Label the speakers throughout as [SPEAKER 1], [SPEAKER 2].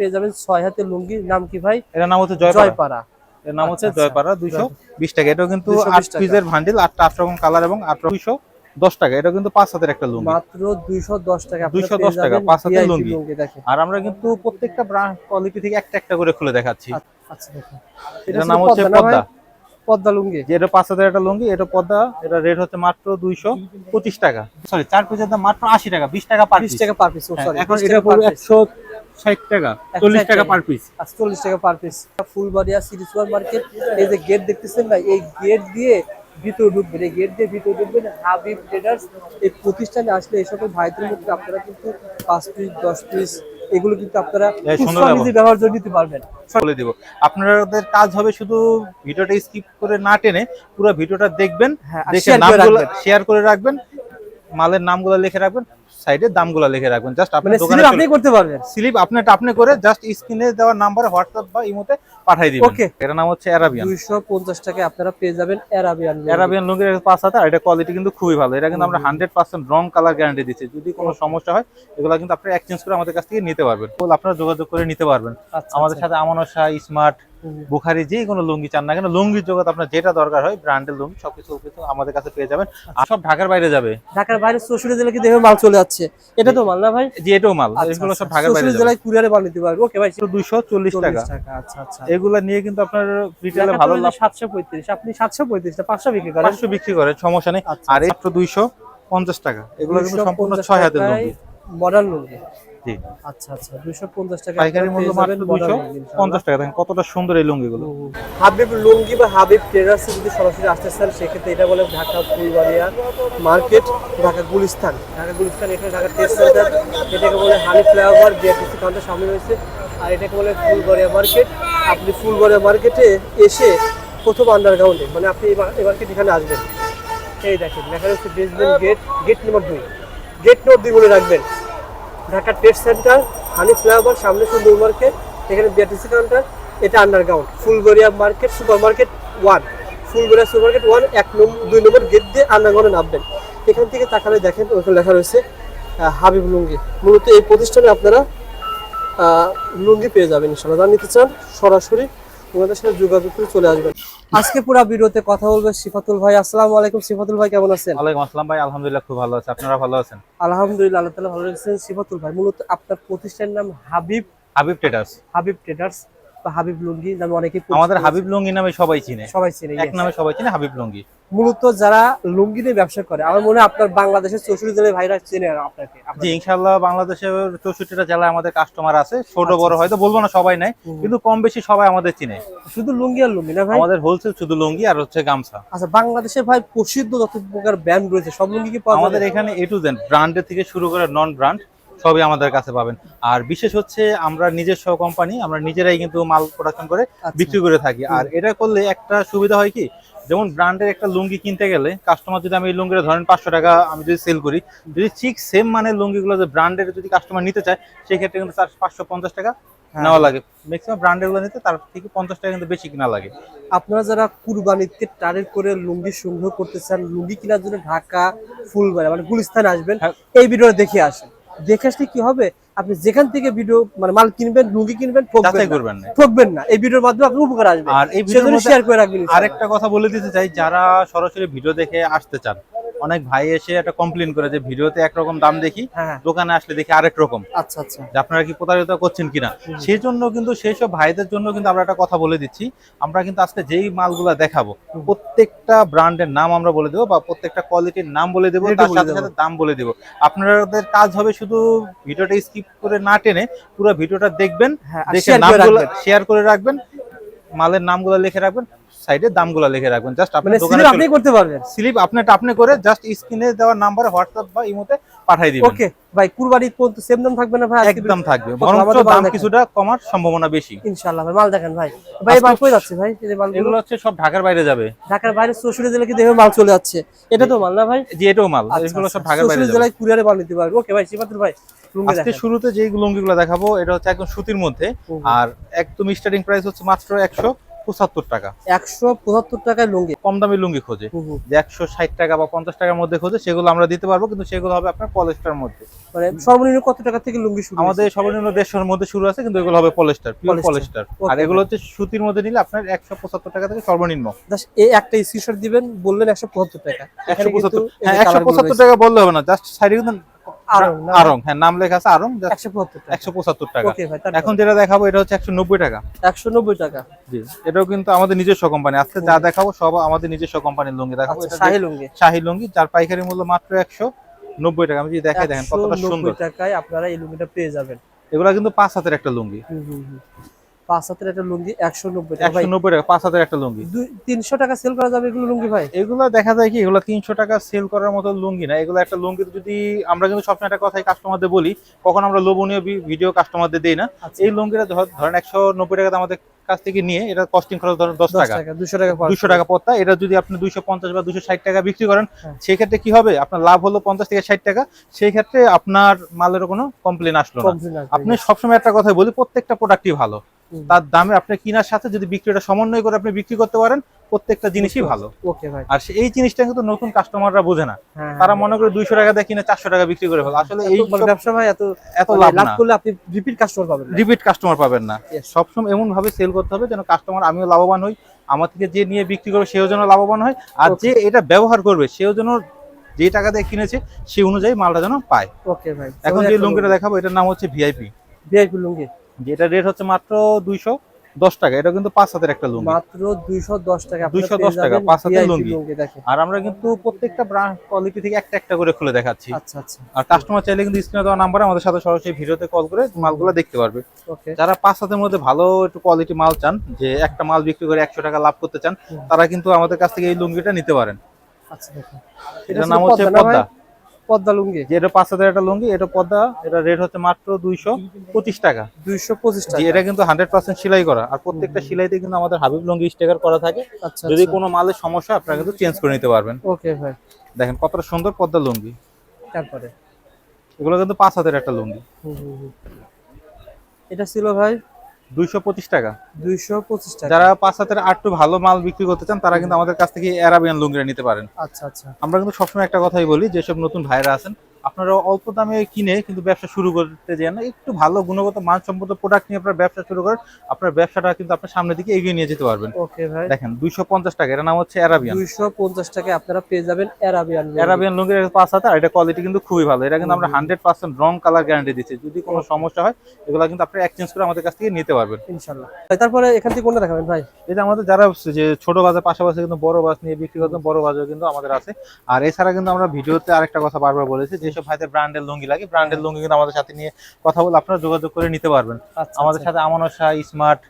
[SPEAKER 1] পেয়ে যাবেন ছয় হাতের লুঙ্গি। নাম কি ভাই?
[SPEAKER 2] এটার নাম হচ্ছে জয়পাড়া। এর নাম হচ্ছে
[SPEAKER 1] আচ্ছা, আচ্ছা।
[SPEAKER 2] জয়পাড়া দুইশো বিশ টাকা। এটাও কিন্তু
[SPEAKER 1] 220
[SPEAKER 2] আট পিসের ভান্ডিল আটটা আট রকম কালার এবং আট দুইশো দশ টাকা। এটা কিন্তু পাঁচ হাতের একটা লুঙ্গি।
[SPEAKER 1] মাত্র দুইশো দশ টাকা।
[SPEAKER 2] 210
[SPEAKER 1] পেয়ে
[SPEAKER 2] টাকা, পাঁচ হাতের লুঙ্গি। আর আমরা কিন্তু প্রত্যেকটা ব্র্যান্ড কোয়ালিটি থেকে একটা একটা করে খুলে দেখাচ্ছি।
[SPEAKER 1] আচ্ছা
[SPEAKER 2] এটার নাম হচ্ছে? পদ্মা
[SPEAKER 1] পদ্মা। লুঙ্গি।
[SPEAKER 2] যে এটা পাঁচ হাজার একটা লুঙ্গি এটা পদ্মা এটা রেট হচ্ছে মাত্র দুইশো পঁচিশ টাকা। সরি চার পিসের দাম মাত্র আশি টাকা বিশ টাকা পার পিস
[SPEAKER 1] টাকা পার পিস
[SPEAKER 2] এখন এটা পড়বে একশো ষাট টাকা চল্লিশ টাকা পার পিস
[SPEAKER 1] চল্লিশ টাকা per piece Fulbaria city super market এই যে গেট দেখতেছেন ভাই এই গেট দিয়ে ভিতরে ঢুকবেন এই গেট দিয়ে ভিতরে ঢুকবেন হাবিব ট্রেডার্স এই প্রতিষ্ঠানে আসলে এই সকল ভাইদের মধ্যে আপনারা কিন্তু পাঁচ পিস দশ পিস এগুলো কিন্তু আপনারা ব্যবহার। করে নিতে পারবেন।
[SPEAKER 2] বলে দিব। আপনাদের কাজ হবে শুধু ভিডিওটা স্কিপ করে না টেনে পুরো ভিডিওটা দেখবেন
[SPEAKER 1] হ্যাঁ,
[SPEAKER 2] দেখে নামগুলো শেয়ার করে রাখবেন মালের নামগুলো লিখে রাখবেন। সাইডে দামগুলো লিখে রাখবেন। জাস্ট
[SPEAKER 1] মানে
[SPEAKER 2] আপনার দোকানে
[SPEAKER 1] আপনি করতে পারবেন।
[SPEAKER 2] স্লিপ আপনারটা আপনি করে জাস্ট স্ক্রিনে দেওয়ার নাম্বারে হোয়াটসঅ্যাপ বা ইমোতে পাঠিয়ে দিবেন।
[SPEAKER 1] ওকে
[SPEAKER 2] এটার নাম হচ্ছে অ্যারাবিয়ান
[SPEAKER 1] দুইশো পঞ্চাশ টাকায় আপনারা পেয়ে যাবেন অ্যারাবিয়ান
[SPEAKER 2] অ্যারাবিয়ান লুঙ্গের পাঁচ হাতে আর এটা কোয়ালিটি কিন্তু খুবই ভালো। এটা কিন্তু আমরা হান্ড্রেড পার্সেন্ট রং কালার গ্যারান্টি দিচ্ছি। যদি কোনো সমস্যা হয় এগুলো কিন্তু আপনি এক্সচেঞ্জ করে আমাদের কাছ থেকে নিতে পারবেন। আপনারা যোগাযোগ করে নিতে পারবেন।
[SPEAKER 1] আচ্ছা,
[SPEAKER 2] আমাদের সাথে আমানত শাহ স্মার্ট। বুখারি যে কোনো লুঙ্গি চান না কেন লুঙ্গির জগৎ আপনার যেটা দরকার হয় ব্র্যান্ডের লুঙ্গি সবকিছু কিন্তু আমাদের কাছে পেয়ে যাবেন। আর সব ঢাকার বাইরে যাবে।
[SPEAKER 1] ঢাকার বাইরে চৌষট্টি জেলা কিন্তু এভাবে মাল চলে যাচ্ছে? এটা তো মাল না ভাই?
[SPEAKER 2] যে এটাও মাল।
[SPEAKER 1] আচ্ছা,
[SPEAKER 2] এগুলো সব
[SPEAKER 1] আচ্ছা।
[SPEAKER 2] ঢাকার বাইরে
[SPEAKER 1] জেলায় কুরিয়ারে মাল নিতে পারবে। ওকে ভাই
[SPEAKER 2] দুইশো চল্লিশ টাকা।
[SPEAKER 1] আচ্ছা আচ্ছা।
[SPEAKER 2] এগুলা নিয়ে কিন্তু আপনার রিটেলে ভালো লাভ।
[SPEAKER 1] সাতশো পঁয়ত্রিশ আপনি সাতশো পঁয়ত্রিশ পাঁচশো বিক্রি করেন।
[SPEAKER 2] পাঁচশো বিক্রি করে সমস্যা নেই।
[SPEAKER 1] আচ্ছা,
[SPEAKER 2] আর এই মাত্র দুইশো পঞ্চাশ টাকা। এগুলো কিন্তু সম্পূর্ণ ছয় হাতের লুঙ্গি।
[SPEAKER 1] মডার্ন লুঙ্গি।
[SPEAKER 2] জি।
[SPEAKER 1] আচ্ছা আচ্ছা দুইশো পঞ্চাশ টাকা
[SPEAKER 2] পাইকারি মূল্য মাত্র দুইশো পঞ্চাশ টাকা দেখেন কতটা সুন্দর এই লুঙ্গিগুলো।
[SPEAKER 1] হাবিব লুঙ্গি বা হাবিব যদি সরাসরি আসতে চান সেক্ষেত্রে এটা বলে ঢাকা ফুলবাড়িয়া মার্কেট ঢাকা গুলিস্তান। ঢাকা গুলিস্তান এখানে ঢাকা টেস্ট সেন্টার। এটাকে বলে হানি ফ্লাওয়ার বিআরটিসি কাউন্টার সামনে রয়েছে। আর এটাকে বলে ফুলবাড়িয়া মার্কেট। আপনি ফুলবাড়িয়া মার্কেটে এসে প্রথম আন্ডারগ্রাউন্ডে মানে আপনি এই মার্কেট এখানে আসবেন। এই দেখেন লেখা রয়েছে বেসমেন্ট গেট গেট নম্বর দুই। গেট নম্বর দুই বলে রাখবেন। ঢাকা টেস্ট সেন্টার হানি ফ্লাইওভার সামনে সুন্দর মার্কেট এখানে বিআরটিসি কাউন্টার এটা underground Fulbaria market super market one Fulbaria super market one এক নম্বর দুই নম্বর গেট দিয়ে আন্ডারগ্রাউন্ডে নামবেন। এখান থেকে তাকালে দেখেন, ওখানে লেখা রয়েছে হাবিব লুঙ্গি। মূলত এই প্রতিষ্ঠানে আপনারা লুঙ্গি পেয়ে যাবেন ইনশাল্লাহ যা নিতে চান, সরাসরি ওনাদের সাথে যোগাযোগ করে চলে আসবেন। আজকে পুরো ভিডিওতে কথা বলবে সিফাতুল ভাই। আসসালামু আলাইকুম সিফাতুল ভাই কেমন আছেন?
[SPEAKER 2] ওয়ালাইকুম আসসালাম ভাই আলহামদুলিল্লাহ খুব ভালো আছে। আপনারা ভালো আছেন?
[SPEAKER 1] আলহামদুলিল্লাহ আল্লাহ তাআলা ভালো রেখেছেন। সিফাতুল ভাই মূলত আপনার প্রতিষ্ঠানের নাম হাবিব
[SPEAKER 2] হাবিব ট্রেডার্স
[SPEAKER 1] হাবিব ট্রেডার্স হাবিব লুঙ্গি নামে অনেকে
[SPEAKER 2] আমাদের হাবিব লুঙ্গি নামে সবাই চিনে।
[SPEAKER 1] সবাই চিনে
[SPEAKER 2] এক নামে সবাই চিনে হাবিব লুঙ্গি।
[SPEAKER 1] মূলত যারা লুঙ্গি নিয়ে ব্যবসা করে আমার মনে হয় আপনার বাংলাদেশের চৌষট্টি জেলায় ভাইরা চেনে আপনাকে
[SPEAKER 2] জি ইনশাল্লাহ বাংলাদেশের চৌষট্টিটা জেলায় আমাদের কাস্টমার আছে। ছোট বড় হয়তো বলব না সবাই নাই
[SPEAKER 1] আচ্ছা,
[SPEAKER 2] কিন্তু কম বেশি সবাই আমাদের চিনে।
[SPEAKER 1] শুধু লুঙ্গি আর লুঙ্গি না ভাই?
[SPEAKER 2] আমাদের হোলসেল শুধু লুঙ্গি আর হচ্ছে গামছা।
[SPEAKER 1] আচ্ছা বাংলাদেশে ভাই প্রসিদ্ধ যত প্রকার ব্র্যান্ড রয়েছে সব লুঙ্গি কি পাওয়া
[SPEAKER 2] আমাদের এখানে এ টু জেড ব্র্যান্ডের থেকে শুরু করে নন ব্র্যান্ড সবই আমাদের কাছে পাবেন আর বিশেষ হচ্ছে আমরা নিজস্ব কোম্পানি আমরা নিজেরাই কিন্তু মাল প্রোডাকশন করে
[SPEAKER 1] আচ্ছা।
[SPEAKER 2] বিক্রি করে থাকি আর এটা করলে একটা সুবিধা হয় কি যেমন ব্র্যান্ডের একটা লুঙ্গি কিনতে গেলে কাস্টমার যদি আমি এই লুঙ্গিটা ধরেন পাঁচশো টাকা আমি যদি সেল করি যদি ঠিক সেম মানের লুঙ্গিগুলো যে ব্র্যান্ডের যদি কাস্টমার নিতে চায় সেই ক্ষেত্রে কিন্তু তার পাঁচশো পঞ্চাশ টাকা
[SPEAKER 1] হ্যাঁ।
[SPEAKER 2] নেওয়া লাগে ম্যাক্সিমাম ব্র্যান্ডেরগুলো নিতে তার থেকে পঞ্চাশ টাকা কিন্তু বেশি কিনা লাগে
[SPEAKER 1] আপনারা যারা কুরবানিতে টার্গেট করে লুঙ্গি সংগ্রহ করতে চান লুঙ্গি কেনার জন্য ঢাকা ফুলবাড়ি মানে গুলিস্তানে আসবেন
[SPEAKER 2] হ্যাঁ।
[SPEAKER 1] এই ভিডিওটা দেখে আসেন দেখে আসলে কি হবে? আপনি যেখান থেকে ভিডিও মানে মাল কিনবেন লুঙ্গি কিনবেন ঠকবেন না।
[SPEAKER 2] করবেন না।
[SPEAKER 1] ঠকবেন না। এই ভিডিওর মাধ্যমে আপনি উপকার আসবেন
[SPEAKER 2] আর এই ভিডিও
[SPEAKER 1] শেয়ার করে রাখবেন
[SPEAKER 2] আরেকটা কথা বলে দিতে চাই যারা সরাসরি ভিডিও দেখে আসতে চান অনেক ভাই এসে একটা কমপ্লেন করে যে ভিডিওতে একরকম দাম দেখি
[SPEAKER 1] হ্যাঁ হ্যাঁ।
[SPEAKER 2] দোকানে আসলে দেখি আরেক রকম।
[SPEAKER 1] আচ্ছা আচ্ছা।
[SPEAKER 2] আপনারা কি প্রতারিত করছেন কিনা? সেই জন্য কিন্তু সেই সব ভাইদের জন্য কিন্তু আমরা একটা কথা বলে দিচ্ছি। আমরা কিন্তু আজকে যেই মালগুলা দেখাবো প্রত্যেকটা ব্র্যান্ডের নাম আমরা বলে দেবো বা প্রত্যেকটা কোয়ালিটির নাম বলে দেবো তার সাথে সাথে দাম বলে দেবো। আপনাদের কাজ হবে শুধু ভিডিওটা স্কিপ করে না টেনে পুরো ভিডিওটা দেখবেন
[SPEAKER 1] হ্যাঁ
[SPEAKER 2] দেখে নামগুলো শেয়ার করে রাখবেন মালের নামগুলো লিখে রাখবেন। সাইডে দামগুলো লিখে রাখবেন। জাস্ট
[SPEAKER 1] মানে
[SPEAKER 2] আপনার দোকানে
[SPEAKER 1] আপনি করতে পারবেন।
[SPEAKER 2] স্লিপ আপনারটা আপনি করে জাস্ট স্ক্রিনে দেওয়ার নাম্বারে হোয়াটসঅ্যাপ বা ইমোতে পাঠিয়ে দিবেন।
[SPEAKER 1] ওকে ভাই কুরবানি পর্যন্ত সেম দাম থাকবে না ভাই?
[SPEAKER 2] একদম থাকবে।
[SPEAKER 1] কত?
[SPEAKER 2] বরং
[SPEAKER 1] মাল
[SPEAKER 2] দাম কিছুটা কমার সম্ভাবনা বেশি।
[SPEAKER 1] ইনশাআল্লাহ ভাই মাল দেখেন ভাই। ভাই মাল কই যাচ্ছে ভাই? এই মাল
[SPEAKER 2] এগুলো হচ্ছে সব ঢাকার বাইরে যাবে।
[SPEAKER 1] ঢাকার বাইরে চৌষট্টি জেলা কিন্তু এভাবে মাল চলে যাচ্ছে। এটা তো মাল না ভাই?
[SPEAKER 2] যে এটাও মাল।
[SPEAKER 1] আচ্ছা,
[SPEAKER 2] এগুলো সব
[SPEAKER 1] আচ্ছা।
[SPEAKER 2] ঢাকার বাইরে যাবে।
[SPEAKER 1] জেলায় কুরিয়ারে মাল নিতে পারবে। ওকে ভাই সিফাতুল ভাই
[SPEAKER 2] আজকে শুরুতে যে লুঙ্গিগুলো দেখাবো এটা হচ্ছে একদম সুতির মধ্যে। আর একদম স্টার্টিং প্রাইস হচ্ছে মাত্র একশো। পঁচাত্তর টাকা।
[SPEAKER 1] একশো পঁচাত্তর টাকায় লুঙ্গি।
[SPEAKER 2] কম দামি লুঙ্গি খোঁজে। যে একশো ষাট টাকা বা পঞ্চাশ টাকার মধ্যে খোঁজে সেগুলো আমরা দিতে পারব কিন্তু সেগুলো হবে আপনার পলেস্টার মধ্যে।
[SPEAKER 1] মানে সর্বনিম্ন কত টাকা থেকে লুঙ্গি শুরু
[SPEAKER 2] আমাদের সর্বনিম্ন দেড়শোর মধ্যে শুরু আছে কিন্তু এগুলো হবে পলেস্টার পিওর পলেস্টার। আর এগুলো হচ্ছে সুতির মধ্যে নিলে আপনার একশো পঁচাত্তর টাকা থেকে সর্বনিম্ন।
[SPEAKER 1] এই একটা স্ক্রিনশট দিবেন বললেন একশো পঁচাত্তর টাকা।
[SPEAKER 2] একশো পঁচাত্তর হ্যাঁ একশো পঁচাত্তর টাকা বললে হবে না জাস্ট সাইডে কিন্তু
[SPEAKER 1] আরং
[SPEAKER 2] হ্যাঁ নাম লেখা আছে আরং
[SPEAKER 1] টাকা। ওকে ভাই
[SPEAKER 2] এখন যেটা দেখাবো এটা হচ্ছে একশো নব্বই টাকা।
[SPEAKER 1] একশো নব্বই টাকা।
[SPEAKER 2] জি এটাও কিন্তু আমাদের নিজস্ব কোম্পানি আজকে যা দেখাবো সব আমাদের নিজস্ব কোম্পানির লুঙ্গি দেখাবো।
[SPEAKER 1] আচ্ছা
[SPEAKER 2] এটা
[SPEAKER 1] শাহি লুঙ্গি।
[SPEAKER 2] শাহি লুঙ্গি যার পাইকারি মূল্য মাত্র একশো নব্বই টাকা। আমি যদি দেখাই দেখেন কতটা সুন্দর।
[SPEAKER 1] টাকায় আপনারা এই লুঙ্গিটা পেয়ে যাবেন।
[SPEAKER 2] এগুলা কিন্তু পাঁচ হাতের একটা লুঙ্গি।
[SPEAKER 1] হুম হুম হুম। পাঁচ হাতের একটা লুঙ্গি একশো নব্বই
[SPEAKER 2] একশো নব্বই টাকা পাঁচ হাতের একটা লুঙ্গি।
[SPEAKER 1] তিনশো টাকা সেল করা যাবে এগুলো লুঙ্গি ভাই?
[SPEAKER 2] এগুলো দেখা যায় কি এগুলো তিনশো টাকা সেল করার মতো লুঙ্গি না। এগুলো একটা লুঙ্গি যদি আমরা কিন্তু সবসময় একটা কথাই কাস্টমারদের বলি কখন আমরা লোভনীয় ভিডিও কাস্টমারদের দিই না।
[SPEAKER 1] আচ্ছা,
[SPEAKER 2] এই লুঙ্গিটা ধরেন একশো নব্বই আমাদের কাছ থেকে নিয়ে এটা কস্টিং খরচ ধরেন দশ টাকা।
[SPEAKER 1] দুশো টাকা।
[SPEAKER 2] দুশো টাকা পত্তা এটা যদি আপনি দুইশো পঞ্চাশ বা দুশো ষাট টাকা বিক্রি করেন
[SPEAKER 1] হ্যাঁ।
[SPEAKER 2] সেক্ষেত্রে কি হবে? আপনার লাভ হলো পঞ্চাশ থেকে ষাট টাকা সেই ক্ষেত্রে আপনার মালের কোনো কমপ্লেন আসলো না। আপনি সবসময় একটা কথা বলি প্রত্যেকটা প্রোডাক্টই ভালো। তার দামে আপনি কেনার সাথে যদি বিক্রিটা সমন্বয় করে আপনি বিক্রি করতে পারেন প্রত্যেকটা জিনিসই ভালো।
[SPEAKER 1] ওকে ভাই।
[SPEAKER 2] আর এই জিনিসটা কিন্তু নতুন কাস্টমাররা বোঝে না।
[SPEAKER 1] হ্যাঁ
[SPEAKER 2] তারা মনে করে দুইশো টাকা দিয়ে কিনে চারশো টাকা বিক্রি করে ফেলে। আসলে এই
[SPEAKER 1] ব্যবসা ভাই এত
[SPEAKER 2] এত লাভ
[SPEAKER 1] লাভ করলে আপনি রিপিট কাস্টমার পাবেন না।
[SPEAKER 2] রিপিট কাস্টমার পাবেন না. সবসময় এমন ভাবে সেল করতে হবে যেন কাস্টমার আমিও লাভবান হই আমার থেকে যে নিয়ে বিক্রি করবে সেও যেন লাভবান হয় আর যে এটা ব্যবহার করবে সেও যেন যে টাকা দিয়ে কিনেছে সেই অনুযায়ী মালটা যেন পায়।
[SPEAKER 1] ওকে ভাই।
[SPEAKER 2] এখন যে লুঙ্গিটা দেখাবো এটার নাম হচ্ছে ভিআইপি
[SPEAKER 1] ভিআইপি লুঙ্গি।
[SPEAKER 2] যেটা রেট হচ্ছে মাত্র দুইশো দশ টাকা। এটা কিন্তু পাঁচ হাতের একটা লুঙ্গি।
[SPEAKER 1] মাত্র 210 টাকা। আপনারা
[SPEAKER 2] 210
[SPEAKER 1] পেয়ে
[SPEAKER 2] টাকা, পাঁচ হাতের লুঙ্গি। আর আমরা কিন্তু প্রত্যেকটা ব্র্যান্ড কোয়ালিটি থেকে একটা একটা করে খুলে দেখাচ্ছি।
[SPEAKER 1] আচ্ছা আচ্ছা।
[SPEAKER 2] আর কাস্টমার চাইলে কিন্তু স্ক্রিনে দেওয়া নাম্বারে আমাদের সাথে সরাসরি ভিডিওতে কল করে মালগুলো দেখতে পারবে। যারা পাঁচ হাতের মধ্যে ভালো একটু কোয়ালিটি মাল চান যে একটা মাল বিক্রি করে একশো টাকা লাভ করতে চান তারা কিন্তু আমাদের কাছ থেকে এই লুঙ্গিটা নিতে পারেন।
[SPEAKER 1] আচ্ছা
[SPEAKER 2] এটার নাম হচ্ছে
[SPEAKER 1] পদ্মা?
[SPEAKER 2] পদ্মা
[SPEAKER 1] লুঙ্গি।
[SPEAKER 2] যে এটা পাঁচ হাজার একটা লুঙ্গি এটা পদ্মা এটা রেট হচ্ছে মাত্র দুইশো পঁচিশ টাকা।
[SPEAKER 1] দুইশো
[SPEAKER 2] পঁচিশ
[SPEAKER 1] টাকা।
[SPEAKER 2] এটা কিন্তু হান্ড্রেড পার্সেন্ট সেলাই করা। আর প্রত্যেকটা সেলাইতে কিন্তু আমাদের হাবিব লুঙ্গি স্টেকার করা থাকে।
[SPEAKER 1] আচ্ছা
[SPEAKER 2] যদি
[SPEAKER 1] আচ্ছা।
[SPEAKER 2] কোনো মালের সমস্যা আপনারা কিন্তু চেঞ্জ করে নিতে পারবেন।
[SPEAKER 1] ওকে ভাই।
[SPEAKER 2] দেখেন কতটা সুন্দর পদ্মা লুঙ্গি।
[SPEAKER 1] তারপরে?
[SPEAKER 2] এগুলো কিন্তু পাঁচ হাজার একটা লুঙ্গি।
[SPEAKER 1] এটা ছিল ভাই
[SPEAKER 2] দুইশো পঁচিশ টাকা।
[SPEAKER 1] 225 টাকা।
[SPEAKER 2] যারা পাঁচ হাতের আটটু ভালো মাল বিক্রি করতে চান তারা কিন্তু আমাদের কাছ থেকে অ্যারাবিয়ান লুঙ্গিটা নিতে পারেন।
[SPEAKER 1] আচ্ছা আচ্ছা।
[SPEAKER 2] আমরা কিন্তু সবসময় একটা কথাই বলি যেসব নতুন ভাইরা আছেন আপনারা অল্প দামে কিনে কিন্তু ব্যবসা শুরু করতে যান একটু ভালো গুণগত মানসম্মত প্রোডাক্ট নিয়ে আপনার ব্যবসা শুরু করেন আপনার ব্যবসাটা কিন্তু আপনার সামনের দিকে এগিয়ে নিয়ে যেতে পারবেন।
[SPEAKER 1] ওকে ভাই।
[SPEAKER 2] দেখেন দুইশো পঞ্চাশ টাকা এর নাম হচ্ছে অ্যারাবিয়ান
[SPEAKER 1] 250 টাকায় আপনারা পেয়ে যাবেন অ্যারাবিয়ান
[SPEAKER 2] অ্যারাবিয়ান লুঙ্গির পাঁচ হাতে আর এটা কোয়ালিটি কিন্তু খুবই ভালো। এটা কিন্তু আমরা হান্ড্রেড পার্সেন্ট রং কালার গ্যারান্টি দিচ্ছি। যদি কোনো সমস্যা হয় এগুলো কিন্তু আপনি এক্সচেঞ্জ করে আমাদের কাছ থেকে নিতে পারবেন।
[SPEAKER 1] ইনশাআল্লাহ। ভাই, তারপরে এখান থেকে কোনটা দেখাবেন ভাই?
[SPEAKER 2] এই যে আমাদের যারা যে ছোট বাজার পাশাপাশি কিন্তু বড় বাস নিয়ে বিক্রি করতেন বড় বাজার কিন্তু আমাদের আছে। আর এছাড়া কিন্তু আমরা ভিডিওতে আরেকটা কথা বারবার বলেছি যেসব ভাইদের ব্র্যান্ডের লুঙ্গি লাগে ব্র্যান্ডের লুঙ্গি কিন্তু আমাদের সাথে নিয়ে কথা বলে আপনারা যোগাযোগ করে নিতে পারবেন।
[SPEAKER 1] আচ্ছা
[SPEAKER 2] আমাদের সাথে আমানসা স্মার্ট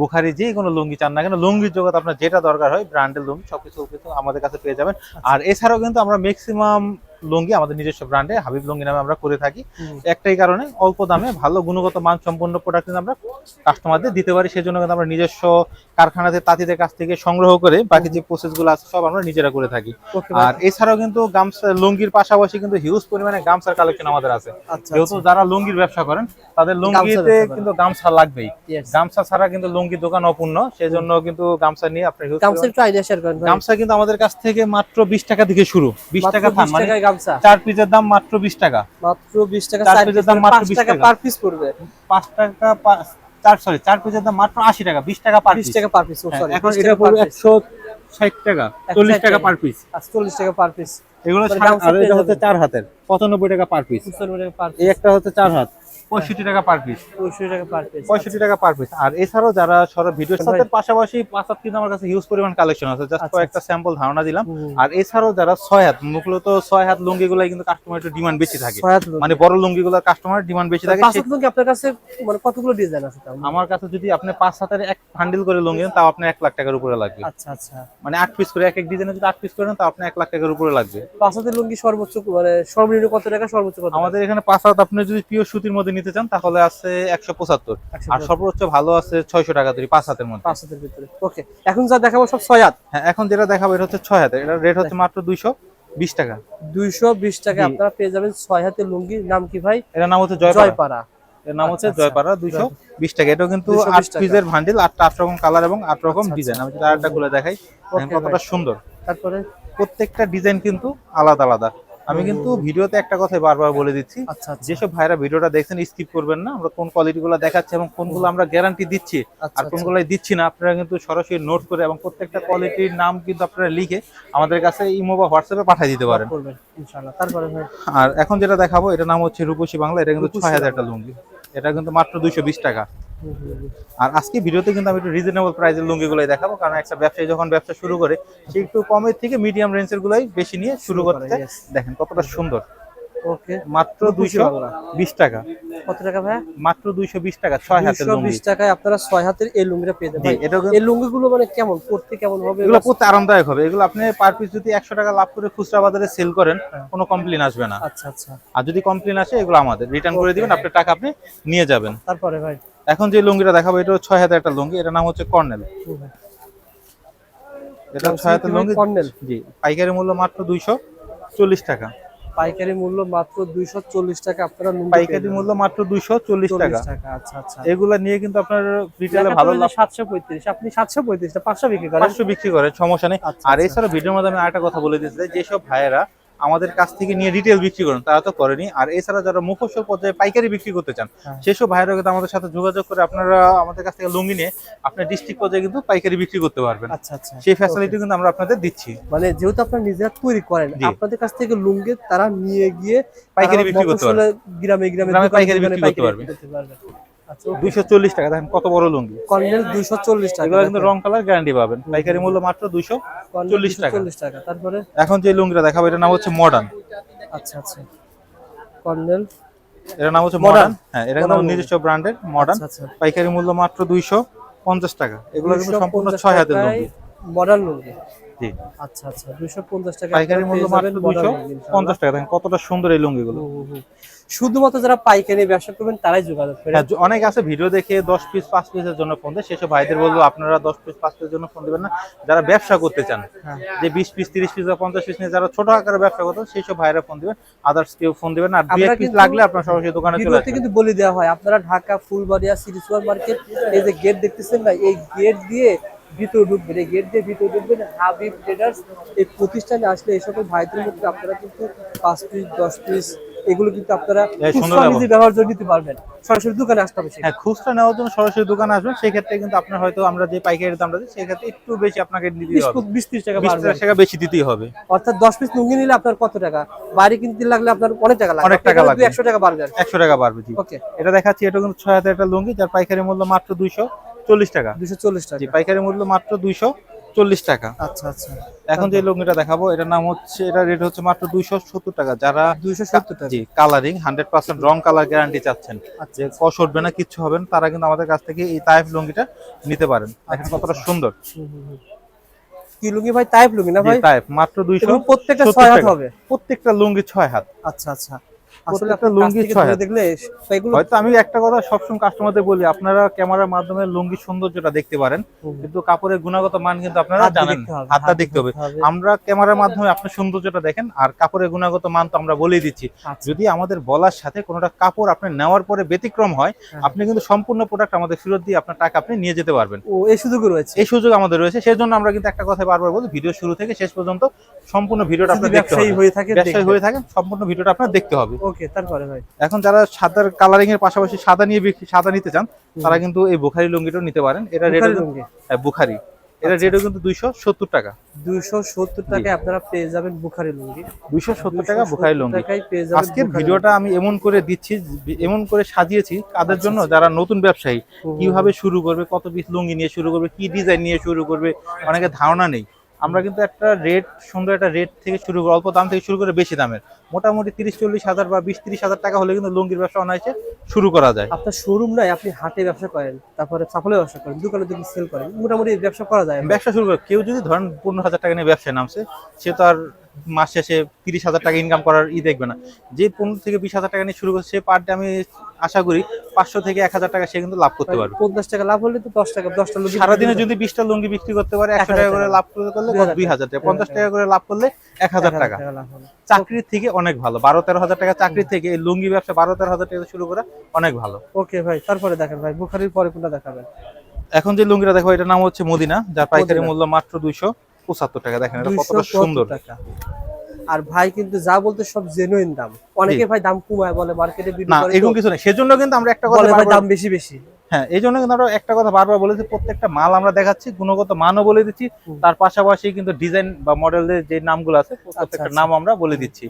[SPEAKER 2] বুখারি যে কোনো লুঙ্গি চান না কেন লুঙ্গির জগৎ আপনার যেটা দরকার হয় ব্র্যান্ডের লুঙ্গি সবকিছু কিন্তু আমাদের কাছে পেয়ে যাবেন। আর এছাড়াও কিন্তু আমরা ম্যাক্সিমাম লুঙ্গি আমাদের নিজস্ব ব্র্যান্ডে হাবিব লুঙ্গি নামে আমরা করে থাকি। একটাই কারণে অল্প দামে ভালো গুণগত মান সম্পন্ন প্রোডাক্ট কিন্তু আমরা কাস্টমারদের দিতে পারি। সেজন্য কিন্তু আমরা নিজস্ব কারখানাতে তাঁতিদের কাছ থেকে সংগ্রহ করে বাকি যে প্রসেসগুলো আছে সব আমরা নিজেরা করে থাকি। আর এছাড়াও কিন্তু গামছা লুঙ্গির পাশাপাশি কিন্তু হিউজ পরিমাণে গামছার কালেকশন আমাদের আছে।
[SPEAKER 1] আচ্ছা
[SPEAKER 2] যেহেতু যারা লুঙ্গির ব্যবসা করেন তাদের লুঙ্গিতে কিন্তু গামছা লাগবেই. গামছা ছাড়া কিন্তু লুঙ্গি দোকান অপূর্ণ। সেজন্য কিন্তু গামছা নিয়ে
[SPEAKER 1] গামছা ভাই।
[SPEAKER 2] গামছা কিন্তু আমাদের কাছ থেকে মাত্র বিশ টাকা থেকে শুরু। বিশ টাকা মানে
[SPEAKER 1] গামছা
[SPEAKER 2] চার পিসের দাম মাত্র বিশ টাকা।
[SPEAKER 1] মাত্র 20 টাকা
[SPEAKER 2] চার পিসের দাম মাত্র 20
[SPEAKER 1] টাকা। পার পিস পড়বে।
[SPEAKER 2] 5 টাকা চার সরি চার পিসের দাম মাত্র আশি টাকা বিশ টাকা পার
[SPEAKER 1] 20 টাকা পার পিস সরি
[SPEAKER 2] এখন এটা পড়বে একশো ষাট টাকা চল্লিশ টাকা পার পিস
[SPEAKER 1] 40 টাকা পার পিস
[SPEAKER 2] এগুলো আর এটা হচ্ছে চার হাতের পঁচানব্বই টাকা পার পিস
[SPEAKER 1] 95 টাকা পার
[SPEAKER 2] এই একটা হচ্ছে চার হাত। পঁয়ষট্টি টাকা পার পিস
[SPEAKER 1] 65 টাকা পার পিস
[SPEAKER 2] পঁয়ষট্টি টাকা পার পিস আর এছাড়াও যারা সর ভিডিওর
[SPEAKER 1] ভাই।
[SPEAKER 2] সাথে পাশাপাশি পাঁচ হাত কিন্তু আমার কাছে হিউজ পরিমাণ কালেকশন আছে। জাস্ট
[SPEAKER 1] আচ্ছা,
[SPEAKER 2] কয়েকটা স্যাম্পল ধারণা দিলাম। আর এছাড়াও যারা ছয় হাত মূলত ছয় হাত লুঙ্গি গুলাই কিন্তু কাস্টমার একটু ডিমান্ড বেশি থাকে। মানে বড় লুঙ্গি গুলো কাস্টমার ডিমান্ড বেশি থাকে।
[SPEAKER 1] পাঁচ হাত লুঙ্গি আপনার কাছে মানে কতগুলো ডিজাইন আছে
[SPEAKER 2] আমার কাছে যদি আপনি পাঁচ হাতের এক হান্ডেল করে লুঙ্গি নেন, তাও আপনার এক লাখ টাকার উপরে লাগবে।
[SPEAKER 1] আচ্ছা আচ্ছা।
[SPEAKER 2] মানে আট পিস করে এক এক ডিজাইনে যদি আট পিস করে নেন, তাও আপনার এক লাখ টাকার উপরে লাগবে।
[SPEAKER 1] পাঁচ হাতের লুঙ্গি সর্বোচ্চ মানে সর্বনিম্ন কত টাকা সর্বোচ্চ
[SPEAKER 2] আমাদের এখানে পাঁচ হাত আপনি যদি পিওর সুতির মধ্যে নিতে চান তাহলে আছে একশো পঁচাত্তর। আর সর্বোচ্চ ভালো আছে ছয়শো টাকা তৈরি পাঁচ হাতের মধ্যে।
[SPEAKER 1] পাঁচ হাতের ভিতরে। ওকে এখন যা দেখাবো সব ছয় হাত।
[SPEAKER 2] হ্যাঁ এখন যেটা দেখাবো এটা হচ্ছে ছয় হাতের। এটা রেট হচ্ছে মাত্র দুইশো বিশ টাকা।
[SPEAKER 1] দুইশো বিশ টাকা আপনারা পেয়ে যাবেন ছয় হাতের লুঙ্গি নাম কি ভাই?
[SPEAKER 2] এটার নাম হচ্ছে জয়পাড়া। এর নাম হচ্ছে
[SPEAKER 1] আচ্ছা,
[SPEAKER 2] জয়পাড়া দুইশো বিশ টাকা। এটাও কিন্তু আট পিসের ভান্ডিল আটটা আট রকম কালার এবং আট রকম
[SPEAKER 1] আচ্ছা,
[SPEAKER 2] ডিজাইন।
[SPEAKER 1] আচ্ছা।
[SPEAKER 2] আমি যদি আরেকটা খুলে দেখাই কতটা সুন্দর।
[SPEAKER 1] তারপরে?
[SPEAKER 2] প্রত্যেকটা ডিজাইন কিন্তু আলাদা আলাদা। আমি কিন্তু ভিডিওতে একটা কথাই বারবার বলে দিচ্ছি।
[SPEAKER 1] আচ্ছা আচ্ছা।
[SPEAKER 2] যেসব ভাইরা ভিডিওটা দেখছেন স্কিপ করবেন না। আমরা কোন কোয়ালিটি গুলো দেখাচ্ছি এবং কোনগুলো আমরা গ্যারান্টি দিচ্ছি
[SPEAKER 1] আচ্ছা,
[SPEAKER 2] আর কোনগুলো দিচ্ছি না আপনারা কিন্তু সরাসরি নোট করে এবং প্রত্যেকটা কোয়ালিটির নাম কিন্তু আপনারা লিখে আমাদের কাছে ইমো বা হোয়াটসঅ্যাপে পাঠিয়ে দিতে পারেন।
[SPEAKER 1] তারপরে
[SPEAKER 2] আর এখন যেটা দেখাবো এটা নাম হচ্ছে রূপসী বাংলা এটা কিন্তু ছয় হাজার টাকা লুঙ্গি। এটা কিন্তু মাত্র দুইশো বিশ টাকা। আর আজকে ভিডিওতে কিন্তু আমি একটু রিজনেবল প্রাইসের লুঙ্গিগুলোই দেখাবো কারণ একটা ব্যবসায়ী যখন ব্যবসা শুরু করে সে একটু কমের থেকে মিডিয়াম রেঞ্জের গুলোই বেশি নিয়ে শুরু
[SPEAKER 1] শুরু করে,
[SPEAKER 2] করতে দেখেন কতটা সুন্দর।
[SPEAKER 1] ওকে
[SPEAKER 2] মাত্র
[SPEAKER 1] রূপসী
[SPEAKER 2] দুইশো
[SPEAKER 1] বাংলা।
[SPEAKER 2] বিশ টাকা।
[SPEAKER 1] কত টাকা ভাই
[SPEAKER 2] মাত্র দুইশো বিশ টাকা হাতের লুঙ্গি।
[SPEAKER 1] টাকায় আপনারা হাতের এই লুঙ্গিটা পেয়ে যাবেন। এই লুঙ্গিগুলো মানে কেমন? পড়তে কেমন হবে?
[SPEAKER 2] এগুলো আরামদায়ক হবে। এগুলো আপনি পার পিস যদি একশো টাকা লাভ করে খুচরা বাজারে সেল করেন
[SPEAKER 1] হ্যাঁ।
[SPEAKER 2] কোনো আসবে না।
[SPEAKER 1] আচ্ছা আচ্ছা।
[SPEAKER 2] আর যদি আসে এগুলো আমাদের। রিটার্ন করে দিবেন আপনার টাকা আপনি নিয়ে যাবেন।
[SPEAKER 1] তারপরে ভাই?
[SPEAKER 2] এখন যে লুঙ্গিটা দেখাবো এটা ছয় হাজার একটা লুঙ্গি। এটার নাম হচ্ছে কর্নেল। এটা ছয় হাতের লুঙ্গি?
[SPEAKER 1] কর্নেল?
[SPEAKER 2] জি পাইকারি মূল্য মাত্র দুইশো চল্লিশ টাকা।
[SPEAKER 1] পাইকারি মূল্য মাত্র দুইশো চল্লিশ টাকা। আপনারা
[SPEAKER 2] পাইকারি মূল্য মাত্র দুইশো চল্লিশ টাকা।
[SPEAKER 1] আচ্ছা আচ্ছা।
[SPEAKER 2] এগুলা নিয়ে কিন্তু আপনার রিটেলে ভালো লাভ।
[SPEAKER 1] সাতশো পঁয়ত্রিশ আপনি সাতশো পঁয়ত্রিশটা পাঁচশো বিক্রি করেন।
[SPEAKER 2] পাঁচশো বিক্রি করে সমস্যা নেই।
[SPEAKER 1] আচ্ছা,
[SPEAKER 2] আর
[SPEAKER 1] আচ্ছা।
[SPEAKER 2] এছাড়া ভিডিওর মাধ্যমে আরেকটা কথা বলে দিতে যে যেসব ভাইয়েরা আমাদের কাছ থেকে নিয়ে রিটেল বিক্রি করেন তারা তো করেনি। আর এছাড়া যারা মুখোশ পর্যায়ে পাইকারি বিক্রি করতে চান
[SPEAKER 1] হ্যাঁ।
[SPEAKER 2] সেসব ভাইয়েরা কিন্তু আমাদের সাথে যোগাযোগ করে আপনারা আমাদের কাছ থেকে লুঙ্গি নিয়ে আপনার ডিস্ট্রিক্ট পর্যায়ে কিন্তু পাইকারি বিক্রি করতে পারবেন।
[SPEAKER 1] আচ্ছা আচ্ছা।
[SPEAKER 2] সেই ফ্যাসিলিটি কিন্তু আমরা আপনাদের দিচ্ছি।
[SPEAKER 1] মানে যেহেতু আপনারা নিজেরা তৈরি করেন আপনাদের কাছ থেকে লুঙ্গি তারা নিয়ে গিয়ে
[SPEAKER 2] পাইকারি বিক্রি করতে
[SPEAKER 1] মফস্বলে গ্রামে গ্রামে
[SPEAKER 2] পাইকারি বিক্রি করতে পারবে।
[SPEAKER 1] আচ্ছা
[SPEAKER 2] দুইশো চল্লিশ টাকা দেখেন কত বড় লুঙ্গি।
[SPEAKER 1] কর্নেল দুইশো চল্লিশ টাকা
[SPEAKER 2] এগুলো কিন্তু রং কালার গ্যারান্টি পাবেন। পাইকারি মূল্য মাত্র দুইশো চল্লিশ টাকা।
[SPEAKER 1] চল্লিশ টাকা তারপরে?
[SPEAKER 2] এখন যে লুঙ্গিটা দেখাবো এটার নাম হচ্ছে মডার্ন
[SPEAKER 1] আচ্ছা আচ্ছা। কর্নেল?
[SPEAKER 2] এটার নাম হচ্ছে মডার্ন হ্যাঁ এটা কিন্তু
[SPEAKER 1] Modern
[SPEAKER 2] নিজস্ব ব্র্যান্ডের মডার্ন
[SPEAKER 1] আচ্ছা আচ্ছা।
[SPEAKER 2] পাইকারি মূল্য মাত্র দুইশো পঞ্চাশ টাকা। এগুলো কিন্তু সম্পূর্ণ ছয় হাতের লুঙ্গি।
[SPEAKER 1] মডার্ন লুঙ্গি।
[SPEAKER 2] জি।
[SPEAKER 1] আচ্ছা আচ্ছা দুইশো পঞ্চাশ টাকা
[SPEAKER 2] পাইকারি মূল্য মাত্র দুইশো। পঞ্চাশ টাকা। দেখেন কতটা সুন্দর এই লুঙ্গিগুলো।
[SPEAKER 1] শুধুমাত্র যারা পাইকারি ব্যবসা করবেন তারাই যোগাযোগ করে।
[SPEAKER 2] হ্যাঁ, অনেক আছে ভিডিও দেখে দশ পিস পাঁচ পিসের জন্য ফোন দেয়। সেসব ভাইদের বলব আপনারা দশ পিস পাঁচ পিসের জন্য ফোন দিবেন না। যারা ব্যবসা করতে চান
[SPEAKER 1] হ্যাঁ।
[SPEAKER 2] যে বিশ পিস তিরিশ পিস বা পঞ্চাশ পিস নিয়ে যারা ছোট আকারে ব্যবসা করতে সেই সব ভাইরা ফোন দিবেন। আদার্স কেউ ফোন দিবেন না। আর দুই পিস লাগলে আপনার সরাসরি দোকানে চলে আসবেন।
[SPEAKER 1] কিন্তু বলে দেওয়া হয় আপনারা Dhaka Fulbaria city super market এই যে গেট দেখতেছেন না এই গেট দিয়ে ভিতরে ঢুকবেন। এই গেট দিয়ে ভিতরে ঢুকবেন হাবিব ট্রেডার্স এই প্রতিষ্ঠানে আসলে এই সকল ভাইদের মধ্যে আপনারা কিন্তু পাঁচ পিস দশ পিস এগুলো কিন্তু আপনারা
[SPEAKER 2] সুন্দর
[SPEAKER 1] ব্যবহার। করে নিতে পারবেন। সরাসরি দোকানে আসতে হবে
[SPEAKER 2] হ্যাঁ খুচরা নেওয়ার জন্য সরাসরি দোকানে আসবেন। সেই ক্ষেত্রে কিন্তু আপনার হয়তো আমরা যে পাইকারি দামটা দিই সেই ক্ষেত্রে একটু বেশি আপনাকে দিতে হবে।
[SPEAKER 1] বিশ ত্রিশ টাকা
[SPEAKER 2] বিশ
[SPEAKER 1] বাড়বে
[SPEAKER 2] টাকা বেশি দিতেই হবে।
[SPEAKER 1] অর্থাৎ দশ পিস লুঙ্গি নিলে আপনার কত টাকা? বাইরে কিনতে লাগলে আপনার অনেক টাকা লাগবে।
[SPEAKER 2] অনেক টাকা লাগবে।
[SPEAKER 1] একশো টাকা বাড়বে
[SPEAKER 2] একশো টাকা বাড়বে জি।
[SPEAKER 1] ওকে।
[SPEAKER 2] এটা দেখাচ্ছি এটা কিন্তু ছয় হাজার একটা লুঙ্গি যার পাইকারি মূল্য মাত্র দুইশো চল্লিশ টাকা।
[SPEAKER 1] দুশো চল্লিশ টাকা।
[SPEAKER 2] জি পাইকারি মূল্য মাত্র দুইশো চল্লিশ টাকা।
[SPEAKER 1] আচ্ছা আচ্ছা।
[SPEAKER 2] এখন যে লুঙ্গিটা দেখাবো এটার নাম হচ্ছে এটা রেট হচ্ছে মাত্র দুইশো সত্তর টাকা। যারা
[SPEAKER 1] দুইশো সত্তর টাকা।
[SPEAKER 2] জি কালারিং হান্ড্রেড পার্সেন্ট রং কালার গ্যারান্টি চাচ্ছেন।
[SPEAKER 1] আচ্ছা
[SPEAKER 2] যে কষ উঠবে না কিচ্ছু হবে না তারা কিন্তু আমাদের কাছ থেকে এই তাইফ লুঙ্গিটা নিতে পারেন। দেখেন কতটা সুন্দর।
[SPEAKER 1] কি লুঙ্গি ভাই? টাইপ লুঙ্গি না ভাই?
[SPEAKER 2] তাইফ মাত্র দুইশো
[SPEAKER 1] প্রত্যেকটা ছয় হাত হবে।
[SPEAKER 2] প্রত্যেকটা লুঙ্গি ছয় হাত।
[SPEAKER 1] আচ্ছা আচ্ছা।
[SPEAKER 2] প্রত্যেকটা লুঙ্গি
[SPEAKER 1] লুঙ্গি
[SPEAKER 2] ছয় হাত।
[SPEAKER 1] দেখলে
[SPEAKER 2] হয়তো আমি একটা কথা সবসময় কাস্টমারদের বলি আপনারা ক্যামেরার মাধ্যমে লুঙ্গি সৌন্দর্যটা দেখতে পারেন কিন্তু কাপড়ের গুণগত মান কিন্তু আপনারা জানেন। হাতটা দেখতে হবে। আমরা ক্যামেরার মাধ্যমে আপনার সৌন্দর্যটা দেখেন আর কাপড়ের গুণগত মান তো আমরা বলেই দিচ্ছি।
[SPEAKER 1] আচ্ছা।
[SPEAKER 2] যদি আমাদের বলার সাথে কোনোটা কাপড় আপনি নেওয়ার পরে ব্যতিক্রম হয়
[SPEAKER 1] হ্যাঁ।
[SPEAKER 2] আপনি কিন্তু সম্পূর্ণ প্রোডাক্ট আমাদের ফেরত দিয়ে আপনার টাকা আপনি নিয়ে যেতে পারবেন।
[SPEAKER 1] ও এই সুযোগও রয়েছে।
[SPEAKER 2] এই সুযোগ আমাদের রয়েছে সেই জন্য আমরা কিন্তু একটা কথা বারবার বলি ভিডিও শুরু থেকে শেষ পর্যন্ত সম্পূর্ণ ভিডিওটা আপনার দেখতে হবে।
[SPEAKER 1] হয়ে থাকে
[SPEAKER 2] হয়ে সম্পূর্ণ ভিডিওটা আপনার দেখতে হবে।
[SPEAKER 1] ওকে তারপরে ভাই।
[SPEAKER 2] এখন যারা সাদার কালারিং এর পাশাপাশি সাদা নিয়ে সাদা নিতে চান তারা কিন্তু এই বুখারি লুঙ্গিটাও নিতে পারেন। এটা
[SPEAKER 1] রেড লুঙ্গি।
[SPEAKER 2] বুখারি। এটা রেটও কিন্তু দুইশো সত্তর টাকা।
[SPEAKER 1] দুইশো সত্তর টাকায় আপনারা পেয়ে যাবেন বুখারি লুঙ্গি।
[SPEAKER 2] দুইশো সত্তর টাকা বুখারি লুঙ্গি। আজকের ভিডিওটা আমি এমন করে দিচ্ছি এমন করে সাজিয়েছি কাদের জন্য? যারা নতুন ব্যবসায়ী কীভাবে শুরু করবে কত পিস লুঙ্গি নিয়ে শুরু করবে কি ডিজাইন নিয়ে শুরু করবে অনেকে ধারণা নেই। আমরা কিন্তু একটা রেট সুন্দর একটা রেট থেকে শুরু করে অল্প দাম থেকে শুরু করে বেশি দামের। মোটামুটি তিরিশ চল্লিশ হাজার বা বিশ তিরিশ হাজার টাকা হলে কিন্তু লুঙ্গির ব্যবসা অনায়াসে শুরু করা যায়।
[SPEAKER 1] আপনার শোরুম নাই আপনি হাটে ব্যবসা করেন তারপরে সাফলে ব্যবসা করেন দোকানে যদি সেল করেন মোটামুটি ব্যবসা করা যায়।
[SPEAKER 2] ব্যবসা শুরু করে কেউ যদি ধরেন পনেরো হাজার টাকা নিয়ে ব্যবসায় নামছে সে তো আর মাস শেষে তিরিশ হাজার টাকা ইনকাম করার ই দেখবে না। যে পনেরো থেকে বিশ হাজার টাকা নিয়ে শুরু করছে সে পার ডে আমি আশা করি পাঁচশো থেকে এক হাজার টাকা সে কিন্তু লাভ করতে পারবে।
[SPEAKER 1] পঞ্চাশ টাকা লাভ হলে তো দশ টাকা দশটা লুঙ্গি
[SPEAKER 2] সারাদিনে যদি বিশটা লুঙ্গি বিক্রি করতে পারে একশো টাকা করে লাভ করতে করলে দুই হাজার টাকা। পঞ্চাশ টাকা করে লাভ করলে এক হাজার টাকা। চাকরির থেকে অনেক ভালো। বারো তেরো হাজার টাকা চাকরির থেকে এই লুঙ্গি ব্যবসা বারো তেরো হাজার টাকা শুরু করা অনেক ভালো।
[SPEAKER 1] ওকে ভাই তারপরে দেখেন ভাই বুখারির পরে কোনটা দেখাবেন?
[SPEAKER 2] এখন যে লুঙ্গিটা দেখো এটার নাম হচ্ছে মদিনা যার পাইকারি মূল্য মাত্র দুইশো। পঁচাত্তর টাকা দেখেন এটা কতটা সুন্দর।
[SPEAKER 1] টাকা। আর ভাই কিন্তু যা বলতে সব জেনুইন দাম। অনেকে ভাই দাম কমায় বলে মার্কেটে বিক্রি করে
[SPEAKER 2] এরকম কিছু না সেজন্য কিন্তু আমরা একটা কথা
[SPEAKER 1] বলি ভাই দাম বেশি বেশি।
[SPEAKER 2] হ্যাঁ এই জন্য কিন্তু আমরা একটা কথা বারবার বলেছি প্রত্যেকটা মাল আমরা দেখাচ্ছি গুণগত মানও বলে দিচ্ছি তার পাশাপাশি কিন্তু ডিজাইন বা মডেলের যে নামগুলো আছে প্রত্যেকটা
[SPEAKER 1] আচ্ছা।
[SPEAKER 2] নাম আমরা বলে দিচ্ছি।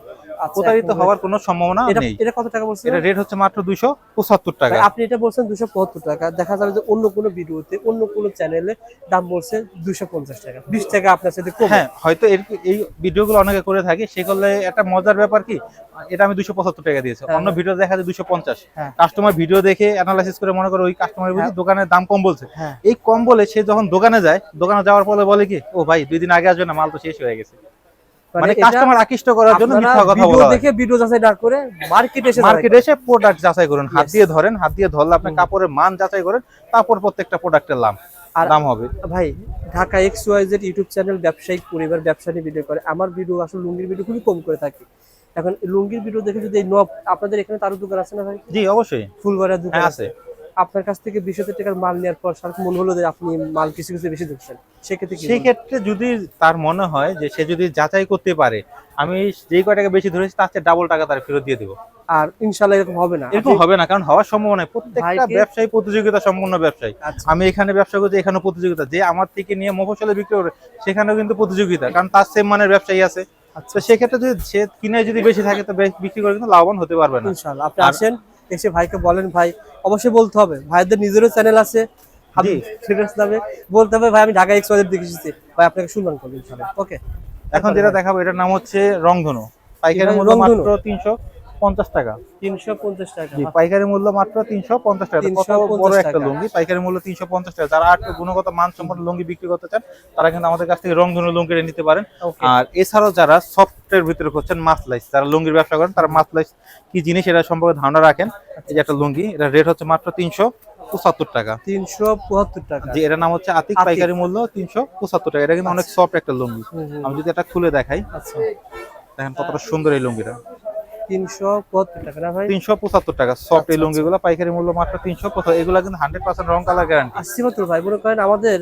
[SPEAKER 1] আচ্ছা,
[SPEAKER 2] প্রতারিত হওয়ার কোনো সম্ভাবনা নেই।
[SPEAKER 1] এটা কত টাকা বলছেন?
[SPEAKER 2] এটা রেট হচ্ছে মাত্র দুইশো পঁচাত্তর টাকা।
[SPEAKER 1] আপনি এটা বলছেন দুশো পঁচাত্তর টাকা দেখা যাবে যে অন্য কোনো ভিডিওতে অন্য কোনো চ্যানেলে দাম বলছে দুশো পঞ্চাশ টাকা। বিশ টাকা আপনার সাথে কম।
[SPEAKER 2] হ্যাঁ হয়তো এই ভিডিওগুলো অনেকে করে থাকে সে করলে একটা মজার ব্যাপার কি এটা আমি দুশো পঁচাত্তর টাকা দিয়েছি।
[SPEAKER 1] হ্যাঁ,
[SPEAKER 2] অন্য ভিডিও দেখা যায় দুশো পঞ্চাশ।
[SPEAKER 1] হ্যাঁ।
[SPEAKER 2] কাস্টমার ভিডিও দেখে অ্যানালাইসিস করে মনে করো ওই কাস্টমার বুঝি
[SPEAKER 1] হ্যাঁ।
[SPEAKER 2] দোকানের দাম কম বলছে।
[SPEAKER 1] হ্যাঁ।
[SPEAKER 2] এই কম বলে সে যখন দোকানে যায় দোকানে যাওয়ার পরে বলে কি ও ভাই দুই দিন আগে আসবে না মাল তো শেষ হয়ে গেছে। মানে কাস্টমার আকৃষ্ট করার জন্য মিথ্যা কথা বলা
[SPEAKER 1] দেখে ভিডিও যাচাই না করে মার্কেটে এসে
[SPEAKER 2] মার্কেটে এসে প্রোডাক্ট যাচাই করুন। হাত দিয়ে ধরেন হাত দিয়ে ধরলে আপনি কাপড়ের মান যাচাই করেন তারপর প্রত্যেকটা প্রোডাক্টের দাম
[SPEAKER 1] আর-
[SPEAKER 2] দাম হবে।
[SPEAKER 1] ভাই Dhaka X Y Z YouTube channel ব্যবসায়িক পরিবার ব্যবসা নিয়ে ভিডিও করে। আমার ভিডিও আসলে লুঙ্গির ভিডিও খুবই কম করে থাকি। এখন লুঙ্গির ভিডিও দেখে যদি এই নব আপনাদের এখানে তারও দোকান আছে না ভাই?
[SPEAKER 2] জি অবশ্যই।
[SPEAKER 1] ফুলবাড়ির দোকান
[SPEAKER 2] হ্যাঁ
[SPEAKER 1] আছে। আপনার কাছ থেকে বিশ হাজার টাকার মাল নেওয়ার পর সারা মনে হলো যে আপনি মাল কিছু কিছু বেশি দিচ্ছেন সেক্ষেত্রে কি
[SPEAKER 2] সেই ক্ষেত্রে যদি তার মনে হয় যে সে যদি যাচাই করতে পারে আমি যেই কয় টাকা বেশি ধরেছি তার চেয়ে ডাবল টাকা তার ফেরত দিয়ে দেবো।
[SPEAKER 1] আর ইনশাল্লাহ এরকম হবে না।
[SPEAKER 2] এরকম হবে না কারণ হওয়ার সম্ভাবনা নেই। প্রত্যেকটা ব্যবসায়ী প্রতিযোগিতা সম্পূর্ণ ব্যবসায়ী।
[SPEAKER 1] আচ্ছা।
[SPEAKER 2] আমি এখানে ব্যবসা করছি এখানে প্রতিযোগিতা। যে আমার থেকে নিয়ে মফসলে বিক্রি করে সেখানেও কিন্তু প্রতিযোগিতা কারণ তার সেম মানের ব্যবসায়ী আছে।
[SPEAKER 1] আচ্ছা।
[SPEAKER 2] সেক্ষেত্রে যদি সে কিনে যদি বেশি থাকে তো বিক্রি করে কিন্তু লাভবান হতে পারবে না।
[SPEAKER 1] ইনশাল্লাহ। আপনি আসেন এসে ভাইকে বলেন ভাই অবশ্যই বলতে হবে। ভাইদের নিজেরও চ্যানেল আছে। নামে বলতে হবে ভাই আমি ঢাকা এক্স ওয়াইজের দেখে এসেছি। ভাই আপনাকে সম্মান করবেন ওকে
[SPEAKER 2] এখন যেটা দেখাবো এটার নাম হচ্ছে রংধনু। পাইকারি মূল্য মাত্র তিনশো। পঞ্চাশ টাকা।
[SPEAKER 1] তিনশো পঞ্চাশ টাকা।
[SPEAKER 2] পাইকারি মূল্য মাত্র তিনশো পঞ্চাশ টাকা। কত বড় একটা লুঙ্গি পাইকারি মূল্য তিনশো পঞ্চাশ টাকা। যারা একটু গুণগত মান সম্পন্ন লুঙ্গি বিক্রি করতে চান তারা কিন্তু আমাদের কাছ থেকে রংধনু লুঙ্গি নিতে পারেন। আর এছাড়াও যারা সফটের ভিতরে করছেন মাসলাইস যারা লুঙ্গির ব্যবসা করেন তারা মাসলাইস কি জিনিস এটা সম্পর্কে ধারণা রাখেন? এই যে একটা লুঙ্গি এটা রেট হচ্ছে মাত্র তিনশো পঁচাত্তর টাকা।
[SPEAKER 1] তিনশো পঁচাত্তর টাকা।
[SPEAKER 2] যে এটার নাম হচ্ছে আতিক। পাইকারি মূল্য তিনশো পঁচাত্তর টাকা। এটা কিন্তু অনেক সফট একটা লুঙ্গি। আমি যদি এটা খুলে দেখাই।
[SPEAKER 1] আচ্ছা।
[SPEAKER 2] দেখেন কতটা সুন্দর এই লুঙ্গিটা।
[SPEAKER 1] তিনশো পঁচাত্তর টাকা। না ভাই
[SPEAKER 2] তিনশো পঁচাত্তর টাকা। সফট এই
[SPEAKER 1] আচ্ছা,
[SPEAKER 2] লুঙ্গিগুলো পাইকারি মূল্য মাত্র তিনশো পঁচাত্তর। এগুলো কিন্তু হান্ড্রেড পার্সেন্ট রং কালার গ্যারান্টি
[SPEAKER 1] আসছি মাত্র ভাই মনে করেন আমাদের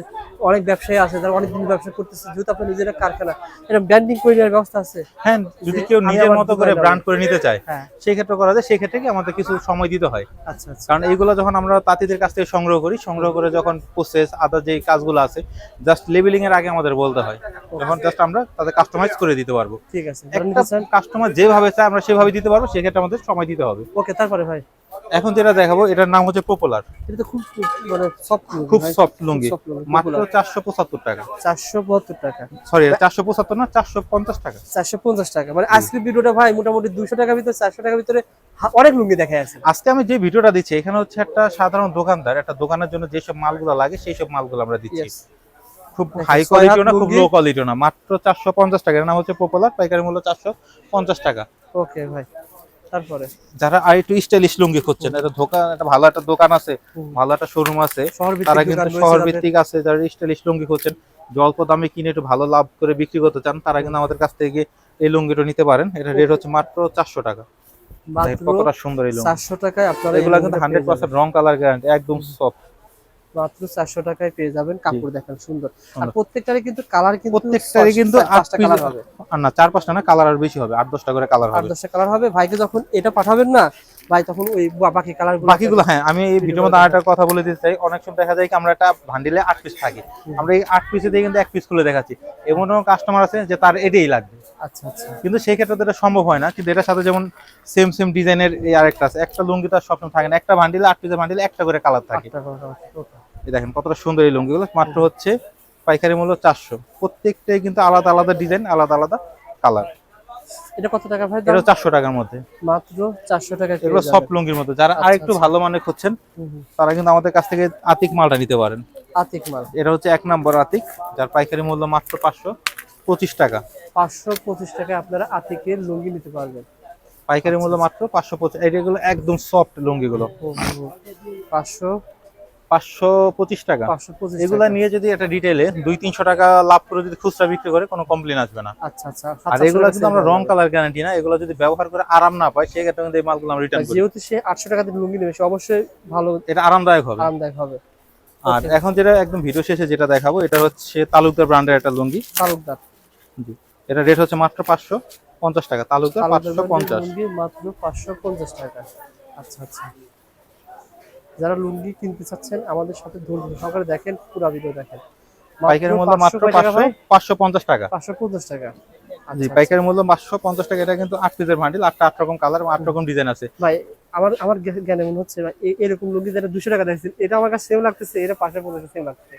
[SPEAKER 1] অনেক ব্যবসায়ী আছে যারা অনেক ব্যবসা করতেছে যেহেতু আপনার নিজের কারখানা এটা ব্র্যান্ডিং করে নেওয়ার ব্যবস্থা আছে।
[SPEAKER 2] হ্যাঁ যদি কেউ নিজের মতো করে ব্র্যান্ড করে নিতে চায়
[SPEAKER 1] হ্যাঁ।
[SPEAKER 2] সেই ক্ষেত্রে করা যায় সেই ক্ষেত্রে কি আমাদের কিছু সময় দিতে হয়।
[SPEAKER 1] আচ্ছা আচ্ছা।
[SPEAKER 2] কারণ এইগুলো যখন আমরা তাঁতিদের কাছ থেকে সংগ্রহ করি সংগ্রহ করে যখন প্রসেস আদার যে কাজগুলো আছে জাস্ট লেবেলিং এর আগে আমাদের বলতে হয়। যখন জাস্ট আমরা তাদের কাস্টমাইজ করে দিতে পারব।
[SPEAKER 1] ঠিক আছে
[SPEAKER 2] একটা কাস্টমার যেভাবে চায় আমরা সেভাবে দিতে পারব সেক্ষেত্রে আমাদের সময় দিতে হবে।
[SPEAKER 1] ওকে তারপরে ভাই?
[SPEAKER 2] এখন যেটা দেখাবো এটার নাম হচ্ছে পপুলার
[SPEAKER 1] এটা খুব মানে সফট
[SPEAKER 2] খুব সফট লুঙ্গি। মাত্র
[SPEAKER 1] popular।
[SPEAKER 2] চারশো পঁচাত্তর টাকা।
[SPEAKER 1] চারশো পঁচাত্তর টাকা।
[SPEAKER 2] সরি চারশো পঁচাত্তর না চারশো পঞ্চাশ টাকা।
[SPEAKER 1] চারশো পঞ্চাশ টাকা। মানে আজকের ভিডিওটা ভাই মোটামুটি দুশো টাকার ভিতরে চারশো টাকার ভিতরে অনেক লুঙ্গি দেখা আছে।
[SPEAKER 2] আজকে আমি যে ভিডিওটা দিচ্ছি এখানে হচ্ছে একটা সাধারণ দোকানদার একটা দোকানের জন্য যেসব মালগুলো লাগে সেই সব মালগুলো আমরা দিচ্ছি. খুব হাই কোয়ালিটিও না খুব লো কোয়ালিটিও না মাত্র চারশো পঞ্চাশ টাকা। এর নাম হচ্ছে পপুলার পাইকারি মূল্য চারশো পঞ্চাশ টাকা।
[SPEAKER 1] ওকে ভাই তারপরে?
[SPEAKER 2] যারা আর একটু স্টাইলিশ লুঙ্গি খুঁজছেন একটা দোকান একটা ভালো একটা দোকান আছে ভালো একটা শোরুম আছে। তারা কিন্তু শহর ভিত্তিক আছে যারা স্টাইলিশ লুঙ্গি খুঁজছেন অল্প দামে কিনে একটু ভালো লাভ করে বিক্রি করতে চান তারা কিন্তু আমাদের কাছ থেকে এই লুঙ্গিটা নিতে পারেন। এটা রেট হচ্ছে মাত্র চারশো টাকা।
[SPEAKER 1] মাত্র
[SPEAKER 2] কতটা সুন্দর এই লুঙ্গি।
[SPEAKER 1] চারশো টাকায় আপনারা
[SPEAKER 2] এগুলো কিন্তু হান্ড্রেড। পার্সেন্ট রং কালার গ্যারান্টি একদম সফট
[SPEAKER 1] মাত্র চারশো টাকায় পেয়ে যাবেন কাপড় দেখেন সুন্দর। আর
[SPEAKER 2] সুন্দর।
[SPEAKER 1] প্রত্যেকটারই কিন্তু কালার কিন্তু
[SPEAKER 2] প্রত্যেকটারই কিন্তু
[SPEAKER 1] কালার হবে।
[SPEAKER 2] না চার পাঁচটা না কালার আর বেশি হবে আট দশটা করে কালার
[SPEAKER 1] আট দশটা কালার হবে। ভাইকে যখন এটা পাঠাবেন না ভাই তখন ওই বাকি কালার
[SPEAKER 2] বাকিগুলো হ্যাঁ আমি এই ভিডিওর মধ্যে আরেকটা কথা বলে দিতে চাই। অনেক সময় দেখা যায় কি আমরা একটা ভান্ডিলে আট পিস থাকি। আমরা এই আট পিসে দিয়ে কিন্তু এক পিস খুলে দেখাচ্ছি। এমন কাস্টমার আছে যে তার এটাই লাগবে।
[SPEAKER 1] আচ্ছা আচ্ছা।
[SPEAKER 2] কিন্তু সেই ক্ষেত্রে তো এটা সম্ভব হয় না কিন্তু এটার সাথে যেমন সেম সেম ডিজাইনের এই আরেকটা আছে। একটা লুঙ্গি তো আর সবসময় থাকে না। একটা ভান্ডিলে আট পিসের ভান্ডিলে একটা করে কালার থাকে। এই দেখেন কতটা সুন্দর এই লুঙ্গিগুলো। মাত্র হচ্ছে পাইকারি মূল্য চারশো। প্রত্যেকটাই কিন্তু আলাদা আলাদা ডিজাইন আলাদা আলাদা কালার।
[SPEAKER 1] এটা কত টাকা ভাই?
[SPEAKER 2] এটা টাকার মধ্যে।
[SPEAKER 1] মাত্র চারশো টাকা
[SPEAKER 2] এগুলো সফট লুঙ্গির মধ্যে। যারা
[SPEAKER 1] আচ্ছা,
[SPEAKER 2] আরেকটু
[SPEAKER 1] আচ্ছা।
[SPEAKER 2] ভালো মানে খুঁজছেন তারা কিন্তু আমাদের কাছ থেকে আতিক মালটা নিতে পারেন।
[SPEAKER 1] আতিক মাল।
[SPEAKER 2] এটা হচ্ছে এক নম্বর আতিক যার পাইকারি মূল্য মাত্র পাঁচশো পঁচিশ টাকা।
[SPEAKER 1] পাঁচশো পঁচিশ টাকায় আপনারা আতিকের লুঙ্গি নিতে পারবেন।
[SPEAKER 2] পাইকারি মূল্য মাত্র একদম সফট লুঙ্গিগুলো।
[SPEAKER 1] পাঁচশো
[SPEAKER 2] পাঁচশো পঁচিশ টাকা। এগুলা নিয়ে যদি একটা ডিটেলে দুই তিনশো টাকা লাভ করে যদি খুচরা বিক্রি করে কোনো কমপ্লেন আসবে না।
[SPEAKER 1] আচ্ছা আচ্ছা।
[SPEAKER 2] আর এগুলো কিন্তু আমরা রং কালার গ্যারান্টি না। এগুলো যদি ব্যবহার করে আরাম না পাই সেক্ষেত্রে কিন্তু এই মালগুলো আমরা রিটার্ন করি।
[SPEAKER 1] যেহেতু সে আটশো টাকা দিয়ে লুঙ্গি নেবে সে অবশ্যই ভালো
[SPEAKER 2] এটা আরামদায়ক হবে।
[SPEAKER 1] আরামদায়ক হবে।
[SPEAKER 2] আর এখন যেটা একদম ভিডিও শেষে যেটা দেখাবো এটা হচ্ছে তালুকদার ব্র্যান্ডের একটা লুঙ্গি।
[SPEAKER 1] তালুকদার।
[SPEAKER 2] জি। এটা রেট হচ্ছে মাত্র পাঁচশো পঞ্চাশ টাকা। তালুকদার
[SPEAKER 1] তালুকদার
[SPEAKER 2] পাঁচশো পঞ্চাশ।
[SPEAKER 1] মাত্র পাঁচশো পঞ্চাশ টাকা। আচ্ছা আচ্ছা। যারা লুঙ্গি কিনতে চাচ্ছেন আমাদের সাথে ধৈর্য সহকারে দেখেন পুরো ভিডিও দেখেন।
[SPEAKER 2] পাইকারি মূল্য মাত্র পাঁচশো পাঁচশো পঞ্চাশ টাকা।
[SPEAKER 1] পাঁচশো পঞ্চাশ টাকা।
[SPEAKER 2] জি
[SPEAKER 1] আচ্ছা,
[SPEAKER 2] পাইকারি মূল্য পাঁচশো পঞ্চাশ টাকা এটা কিন্তু আট পিসের বান্ডিল আটটা আট রকম কালার আট রকম ডিজাইন আছে।
[SPEAKER 1] ভাই আমার আমার জ্ঞানে মনে হচ্ছে ভাই এরকম লুঙ্গি যেটা দুশো টাকা দেখছেন এটা আমার কাছে সেম লাগতেছে এটা পাঁচশো পঞ্চাশ সেম লাগতেছে।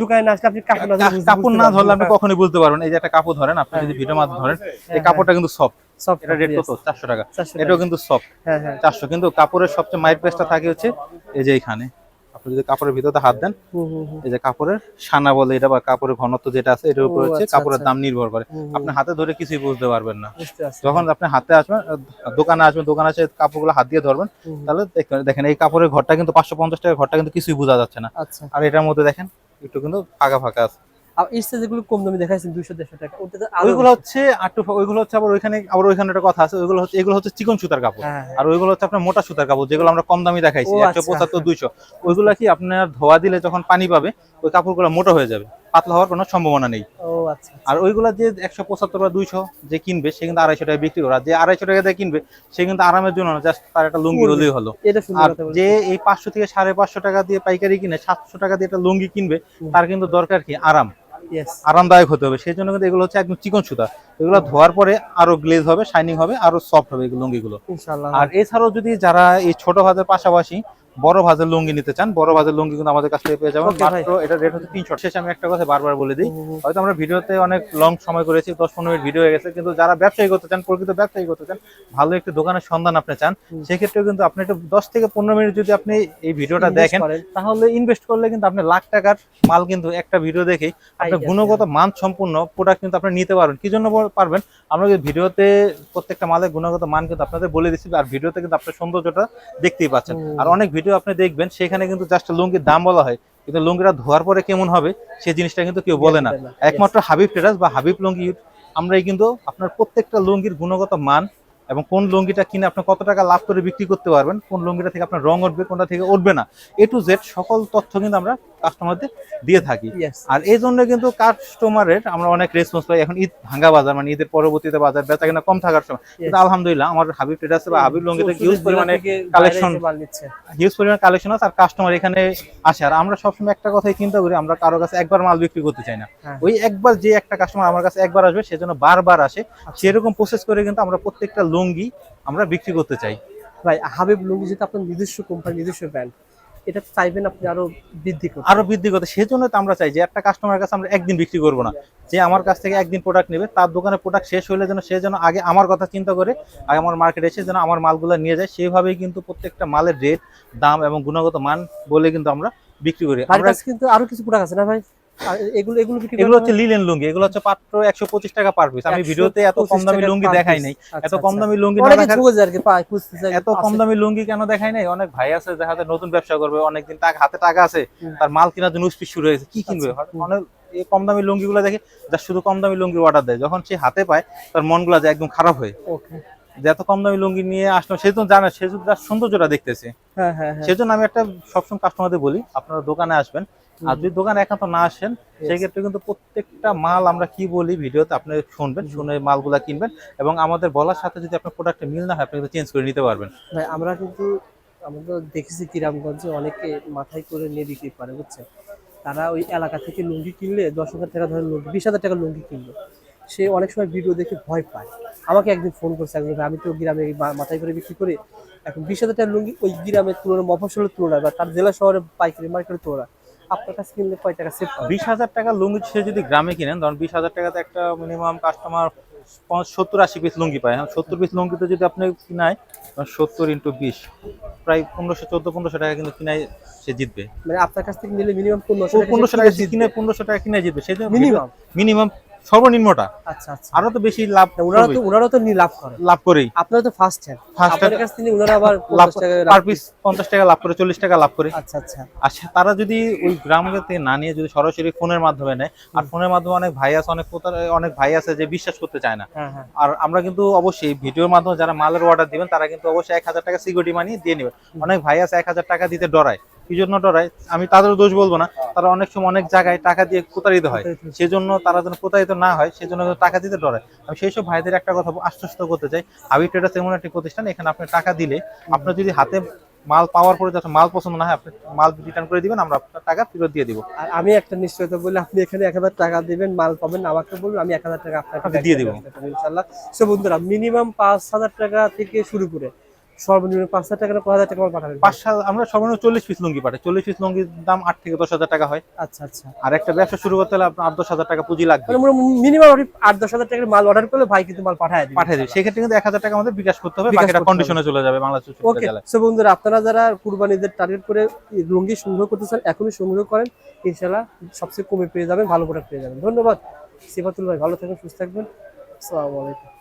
[SPEAKER 1] দোকানে না আসলে আপনি কাপড় না ধরলে বুঝতে-
[SPEAKER 2] কাপড়
[SPEAKER 1] বুঝতে
[SPEAKER 2] না ধরলে আপনি কখনই বলতে পারবেন এই যে একটা কাপড় ধরেন আপনি যদি ভিডিও মাধ্যমে ধরেন এই
[SPEAKER 1] হ্যাঁ,
[SPEAKER 2] কাপড়টা কিন্তু সফট এটা রেট কত চারশো টাকা। এটাও কিন্তু সফট
[SPEAKER 1] হ্যাঁ হ্যাঁ।
[SPEAKER 2] চারশো। কিন্তু কাপড়ের সবচেয়ে থাকে হচ্ছে এই যে এখানে। আপনি যদি কাপড়ের ভিতরে হাত দেন এই যে কাপড়ের সানা বলে এটা বা কাপড়ের ঘনত্ব যেটা আছে এটার উপর হচ্ছে
[SPEAKER 1] আচ্ছা,
[SPEAKER 2] কাপড়ের
[SPEAKER 1] আচ্ছা।
[SPEAKER 2] দাম নির্ভর করে। আপনি হাতে ধরে কিছুই বুঝতে পারবেন না। যখন আপনি হাতে আসবেন দোকানে আসবেন দোকানে এসে কাপড়গুলো হাত দিয়ে ধরবেন তাহলে দেখেন- দেখেন এই কাপড়ের ঘরটা কিন্তু পাঁচশো পঞ্চাশ টাকা ঘরটা কিন্তু কিছুই বোঝা যাচ্ছে না।
[SPEAKER 1] আচ্ছা।
[SPEAKER 2] আর এটার মধ্যে দেখেন একটু কিন্তু ফাঁকা ফাঁকা আছে।
[SPEAKER 1] আর যেগুলো কম দামি দেখাইছেন দুইশো দেড়শো টাকা। আরও
[SPEAKER 2] ওইগুলো হচ্ছে আটটু ওইগুলো হচ্ছে আবার ওইখানে আবার ওইখানে একটা কথা আছে ওইগুলো হচ্ছে এগুলো হচ্ছে চিকন সুতার কাপড়।
[SPEAKER 1] হ্যাঁ হ্যাঁ।
[SPEAKER 2] আর ওইগুলো হচ্ছে আপনার মোটা সুতার কাপড় যেগুলো আমরা কম দামি দেখাইছি একশো
[SPEAKER 1] আচ্ছা।
[SPEAKER 2] পঁচাত্তর দুইশো। ওইগুলো কি আপনার ধোয়া দিলে যখন পানি পাবে ওই কাপড়গুলো মোটা হয়ে যাবে পাতলা হওয়ার কোনো সম্ভাবনা নেই।
[SPEAKER 1] আচ্ছা
[SPEAKER 2] আর ওইগুলা যে একশো পঁচাত্তর বা দুইশো যে কিনবে সে কিন্তু আড়াইশো টাকা বিক্রি করে। যে আড়াইশো টাকা দিয়ে কিনবে সে কিন্তু আরামের জন্য জাস্ট তার একটা লুঙ্গি। হলেই হলো। আর যে এই পাঁচশো থেকে সাড়ে পাঁচশো টাকা দিয়ে পাইকারি কিনে সাতশো টাকা দিয়ে একটা লুঙ্গি কিনবে তার কিন্তু দরকার কি? আরাম. আরামদায়ক হতে হবে। সেই জন্য কিন্তু এগুলো হচ্ছে একদম চিকন সুতা। এগুলো ধোয়ার পরে আরও গ্লেজ হবে শাইনিং হবে আরও সফট হবে লুঙ্গিগুলো। আর এছাড়াও যদি যারা এই ছোট হাতের পাশাপাশি বড় ভাজের লুঙ্গি নিতে চান বড় ভাজের লুঙ্গি কিন্তু আমাদের কাছ থেকে পেয়ে যাবেন। মাত্র এটা রেট হচ্ছে তিনশো। শেষে আমি একটা কথা বারবার বলে দিই। হয়তো আমরা ভিডিওতে অনেক লং সময় করেছি দশ পনেরো মিনিট ভিডিও হয়ে গেছে কিন্তু যারা ব্যবসায়ী করতে চান প্রকৃত ব্যবসায়ী করতে চান ভালো একটি দোকানের সন্ধান আপনি চান
[SPEAKER 1] হুম।
[SPEAKER 2] সেক্ষেত্রে কিন্তু আপনি একটু দশ থেকে পনেরো মিনিট যদি আপনি এই ভিডিওটা দেখেন তাহলে ইনভেস্ট করলে কিন্তু আপনি লাখ টাকার মাল কিন্তু একটা ভিডিও দেখেই আপনি গুণগত মান সম্পূর্ণ প্রোডাক্ট কিন্তু আপনি নিতে পারবেন। কি জন্য পারবেন? আমরা ভিডিওতে প্রত্যেকটা মালের গুণগত মান কিন্তু আপনাদের বলে দিচ্ছি আর ভিডিওতে কিন্তু আপনার সৌন্দর্যটা দেখতেই পাচ্ছেন। আর অনেক ভিডিও আপনি দেখবেন সেখানে কিন্তু জাস্ট লুঙ্গির দাম বলা হয়। কিন্তু লুঙ্গিটা ধোয়ার পরে কেমন হবে সেই জিনিসটা কিন্তু কেউ বলে না। একমাত্র হাবিব ট্রেডার্স বা হাবিব লুঙ্গি আমরাই কিন্তু আপনার প্রত্যেকটা লুঙ্গির গুণগত মান এবং কোন লুঙ্গিটা কিনে আপনি কত টাকা লাভ করে বিক্রি করতে পারবেন কোন লুঙ্গিটা থেকে আপনার রং উঠবে কোনটা থেকে উঠবে না এ টু জেড সকল তথ্য কিন্তু আমরা কাস্টমারদের দিয়ে থাকি। আর এই জন্য কিন্তু কাস্টমারের আমরা অনেক রেসপন্স পাই এখন ঈদ ভাঙ্গা বাজার মানে ঈদের পরবর্তীতে বাজার বেচা কিনা কম থাকার সময়। কিন্তু আলহামদুলিল্লাহ আমার হাবিব ট্রেডার্স বা হাবিব লুঙ্গিতে
[SPEAKER 1] শুধু
[SPEAKER 2] হিউজ পরিমাণে কালেকশন। হিউজ পরিমাণে কালেকশন আছে আর কাস্টমার এখানে আসে। আর আমরা সবসময় একটা কথাই চিন্তা করি আমরা কারও কাছে একবার মাল বিক্রি করতে চাই না।
[SPEAKER 1] হ্যাঁ।
[SPEAKER 2] ওই একবার যে একটা কাস্টমার আমার কাছে একবার আসবে সেজন্য বারবার আসে সেরকম প্রসেস করে কিন্তু আমরা প্রত্যেকটা লুঙ্গি আমরা বিক্রি করতে চাই।
[SPEAKER 1] ভাই হাবিব লুঙ্গি যেটা আপনার নিজস্ব কোম্পানি নিজস্ব ব্র্যান্ড এটা চাইবেন আপনি আরও বৃদ্ধি করতে?
[SPEAKER 2] আরও বৃদ্ধি করতে। সেজন্য তো আমরা চাই যে একটা কাস্টমারের কাছে আমরা একদিন বিক্রি করব না। যে আমার কাছ থেকে একদিন প্রোডাক্ট নেবে তার দোকানে প্রোডাক্ট শেষ হলে যেন সে যেন আগে আমার কথা চিন্তা করে আগে আমার মার্কেটে এসে যেন আমার মালগুলো নিয়ে যায়। সেভাবেই কিন্তু প্রত্যেকটা মালের রেট দাম এবং গুণগত মান বলে কিন্তু আমরা বিক্রি করি। আমরা
[SPEAKER 1] কিন্তু আরও কিছু প্রোডাক্ট আছে না ভাই? এগুলো এগুলো
[SPEAKER 2] এগুলো হচ্ছে লিলেন লুঙ্গি এগুলো হচ্ছে মাত্র টাকা পার পিস আমি
[SPEAKER 1] 125
[SPEAKER 2] ভিডিওতে এত কম দামি লুঙ্গি দেখাই নাই।
[SPEAKER 1] আচ্ছা,
[SPEAKER 2] এত কম
[SPEAKER 1] আচ্ছা।
[SPEAKER 2] দামি লুঙ্গি না এত কম দামি লুঙ্গি কেন দেখাই নাই? অনেক ভাই আছে নতুন ব্যবসা করবে অনেকদিন টাকা হাতে টাকা আছে। তার মাল কেনার জন্য শুরু হয়েছে। কি কিনবে?
[SPEAKER 1] আচ্ছা।
[SPEAKER 2] অনেক এই কম দামি লুঙ্গি গুলো দেখে যা শুধু কম দামি লুঙ্গি অর্ডার দেয়। যখন সে হাতে পায় তার মনগুলো যায় একদম খারাপ হয়ে
[SPEAKER 1] ওকে
[SPEAKER 2] যে এত কম দামি লুঙ্গি নিয়ে আসলো সে তো জানে সে তার সৌন্দর্যটা দেখতেছে।
[SPEAKER 1] হ্যাঁ হ্যাঁ হ্যাঁ।
[SPEAKER 2] সেজন্য আমি একটা সবসময় কাস্টমারদের বলি আপনারা দোকানে আসবেন আর যদি দোকানে একান্ত না আসেন সেক্ষেত্রে কিন্তু প্রত্যেকটা মাল আমরা কি বলি ভিডিওতে আপনি শুনবেন শুনে মালগুলা কিনবেন এবং আমাদের বলার সাথে যদি আপনার প্রোডাক্টে মিল না হয় আপনি কিন্তু চেঞ্জ করে নিতে পারবেন।
[SPEAKER 1] ভাই আমরা কিন্তু আমরা তো দেখেছি কিরামগঞ্জে অনেকে মাথায় করে নিয়ে বিক্রি করে বুঝছেন তারা ওই এলাকা থেকে লুঙ্গি কিনলে দশ হাজার টাকা ধরে লুঙ্গি বিশ হাজার টাকা লুঙ্গি কিনলো। সে অনেক সময় ভিডিও দেখে ভয় পায়। আমাকে একদিন ফোন করছে একজন আমি তো গ্রামে মাথায় করে বিক্রি করি এখন বিশ হাজার টাকার লুঙ্গি ওই গ্রামের তুলনায় মফসলের তুলনায় বা তার জেলা শহরে পাইকারি মার্কেটের তুলনায় আপনার কাছে কিনলে কয় টাকা সেভ
[SPEAKER 2] বিশ হাজার টাকা লুঙ্গি সে যদি গ্রামে কিনেন ধরুন বিশ হাজার টাকাতে একটা মিনিমাম কাস্টমার সত্তর আশি পিস লুঙ্গি পায়। হ্যাঁ সত্তর পিস লুঙ্গিতে যদি আপনি কিনায় সত্তর ইন্টু বিশ প্রায় পনেরোশো চোদ্দ পনেরোশো টাকা কিন্তু কিনায় সে জিতবে।
[SPEAKER 1] মানে আপনার কাছ থেকে নিলে মিনিমাম পনেরোশো
[SPEAKER 2] পনেরোশো টাকা কিনে পনেরোশো টাকা কিনে জিতবে। সেই
[SPEAKER 1] মিনিমাম
[SPEAKER 2] মিনিমাম সর্বনিম্নটা।
[SPEAKER 1] আচ্ছা আচ্ছা।
[SPEAKER 2] আরও তো বেশি লাভ
[SPEAKER 1] ওনারা তো ওনারা তো লাভ করে।
[SPEAKER 2] লাভ করেই।
[SPEAKER 1] আপনারা তো ফার্স্ট হ্যান্ড। কাছ থেকে ওনারা আবার
[SPEAKER 2] লাভ পার পিস পঞ্চাশ টাকা লাভ করে চল্লিশ টাকা লাভ করে।
[SPEAKER 1] আচ্ছা আচ্ছা।
[SPEAKER 2] সে- তারা যদি ওই গ্রামকে না নিয়ে যদি সরাসরি ফোনের মাধ্যমে নেয় আর ফোনের মাধ্যমে অনেক ভাই আছে অনেক অনেক ভাই আছে যে বিশ্বাস করতে চায় না।
[SPEAKER 1] হ্যাঁ হ্যাঁ।
[SPEAKER 2] আর আমরা কিন্তু অবশ্যই ভিডিওর মাধ্যমে যারা মালের অর্ডার দিবেন তারা কিন্তু অবশ্যই এক হাজার টাকা সিকিউরিটি মানি দিয়ে নেবেন অনেক ভাই আছে এক হাজার টাকা দিতে ডরায়। কি জন্য ডরায় আমি তাদের দোষ বলব না। তারা অনেক সময় অনেক জায়গায় টাকা দিয়ে প্রতারিত হয়। সেজন্য তারা যেন প্রতারিত না হয় সেজন্য টাকা দিতে ডরায় আমি সেই সব ভাইদের একটা কথা আশ্বস্ত করতে চাই। হাবি ট্রেডার্স এমন একটি প্রতিষ্ঠান এখানে আপনি টাকা দিলে আপনার যদি হাতে মাল পাওয়ার পরে যাতে মাল পছন্দ না হয় আপনি মাল রিটার্ন করে দিবেন আমরা আপনার টাকা ফেরত দিয়ে দিব।
[SPEAKER 1] আর আমি একটা নিশ্চয়তা বলি আপনি এখানে এক হাজার টাকা দিবেন মাল পাবেন আমাকে বলবেন আমি এক হাজার টাকা আপনাকে
[SPEAKER 2] আপনাকে দিয়ে দিব।
[SPEAKER 1] ইনশাল্লাহ সো বন্ধুরা মিনিমাম পাঁচ হাজার টাকা থেকে শুরু করে সর্বনিম্ন পাঁচ হাজার টাকা পাঁচ হাজার টাকা পাঠাবেন?
[SPEAKER 2] পাঁচ আমরা সর্বনিম্ন চল্লিশ পিস লুঙ্গি পাঠাই। চল্লিশ পিস লুঙ্গির দাম আট থেকে দশ হাজার টাকা হয়।
[SPEAKER 1] আচ্ছা আচ্ছা।
[SPEAKER 2] আর একটা ব্যবসা শুরু করতে হলে আপনার আট দশ হাজার টাকা পুঁজি লাগবে।
[SPEAKER 1] মানে মিনিমাম আপনি আট দশ হাজার টাকার মাল অর্ডার করলে ভাই কিন্তু মাল পাঠায় দিবে।
[SPEAKER 2] পাঠিয়ে দিই সেক্ষেত্রে কিন্তু এক হাজার টাকা আমাদের বিকাশ করতে হবে বাকিটা কন্ডিশনে চলে যাবে বাংলাদেশ
[SPEAKER 1] ওকে সো বন্ধুরা আপনারা যারা কুরবানিদের টার্গেট করে লুঙ্গি সংগ্রহ করতে চান এখনই সংগ্রহ করেন ইনশাল্লাহ সবচেয়ে কমে পেয়ে যাবেন ভালো প্রোডাক্ট পেয়ে যাবেন। ধন্যবাদ। সিফাতুল ভাই ভালো থাকবেন সুস্থ থাকবেন। আসসালামু আলাইকুম।